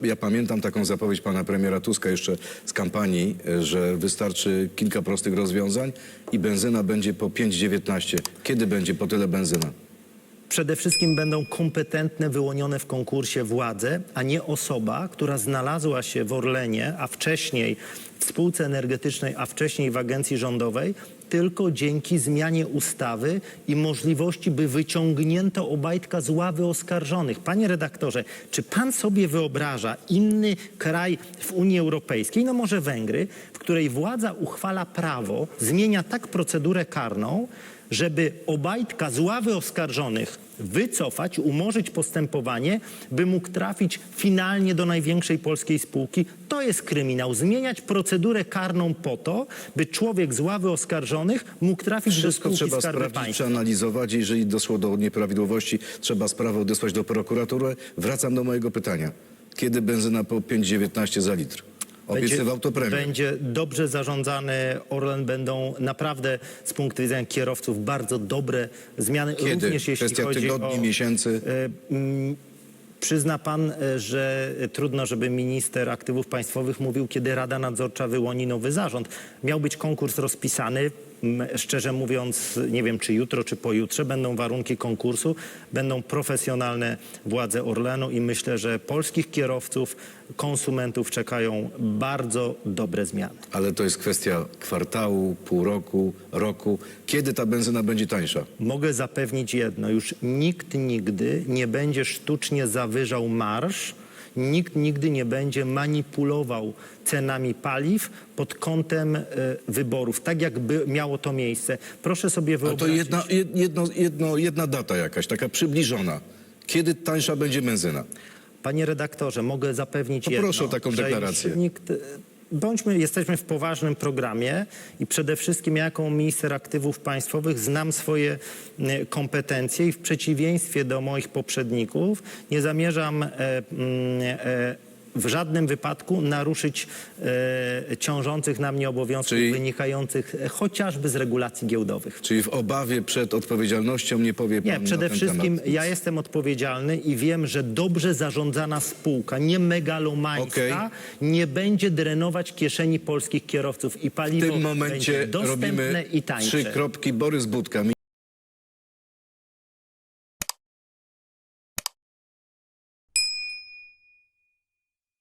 Ja pamiętam taką zapowiedź pana premiera Tuska jeszcze z kampanii, że wystarczy kilka prostych rozwiązań i benzyna będzie po 5,19. Kiedy będzie po tyle benzyna? Przede wszystkim będą kompetentne, wyłonione w konkursie władze, a nie osoba, która znalazła się w Orlenie, a wcześniej w spółce energetycznej, a wcześniej w agencji rządowej, tylko dzięki zmianie ustawy i możliwości, by wyciągnięto Obajtka z ławy oskarżonych. Panie redaktorze, czy pan sobie wyobraża inny kraj w Unii Europejskiej, no może Węgry, w której władza uchwala prawo, zmienia tak procedurę karną, żeby Obajtka z ławy oskarżonych wycofać, umorzyć postępowanie, by mógł trafić finalnie do największej polskiej spółki. To jest kryminał. Zmieniać procedurę karną po to, by człowiek z ławy oskarżonych mógł trafić do Wszystko spółki trzeba sprawdzić, Państwa. przeanalizować. Jeżeli doszło do nieprawidłowości, trzeba sprawę odesłać do prokuratury. Wracam do mojego pytania. Kiedy benzyna po 5,19 za litr? Obiecywał to premier. Będzie dobrze zarządzany Orlen, będą naprawdę z punktu widzenia kierowców bardzo dobre zmiany. Kiedy? Również jeśli Kwestia chodzi tygodni, o... miesięcy? Mm, Przyzna pan, e, że trudno, żeby minister aktywów państwowych mówił, kiedy Rada Nadzorcza wyłoni nowy zarząd. Miał być konkurs rozpisany. Szczerze mówiąc, nie wiem czy jutro, czy pojutrze będą warunki konkursu, będą profesjonalne władze Orlenu i myślę, że polskich kierowców, konsumentów czekają bardzo dobre zmiany. Ale to jest kwestia kwartału, pół roku, roku. Kiedy ta benzyna będzie tańsza? Mogę zapewnić jedno, już nikt nigdy nie będzie sztucznie zawyżał marsz, nikt nigdy nie będzie manipulował cenami paliw pod kątem e, wyborów, tak jakby miało to miejsce. Proszę sobie A to wyobrazić... jedna, jed- jedno, jedno, jedna data jakaś, taka przybliżona. Kiedy tańsza będzie benzyna? Panie redaktorze, mogę zapewnić To jedno, proszę o taką że deklarację. Nikt, bądźmy, jesteśmy w poważnym programie i przede wszystkim ja jako minister aktywów państwowych znam swoje e, kompetencje i w przeciwieństwie do moich poprzedników nie zamierzam e, mm, e, w żadnym wypadku naruszyć e, ciążących na mnie obowiązków Czyli- wynikających e, chociażby z regulacji giełdowych. Czyli w obawie przed odpowiedzialnością nie powie pan Nie, na przede ten wszystkim temat. ja jestem odpowiedzialny i wiem, że dobrze zarządzana spółka, nie megalomańska, Okej. nie będzie drenować kieszeni polskich kierowców i W paliwo tym momencie będzie dostępne robimy i tańsze. trzy kropki. Borys Budka,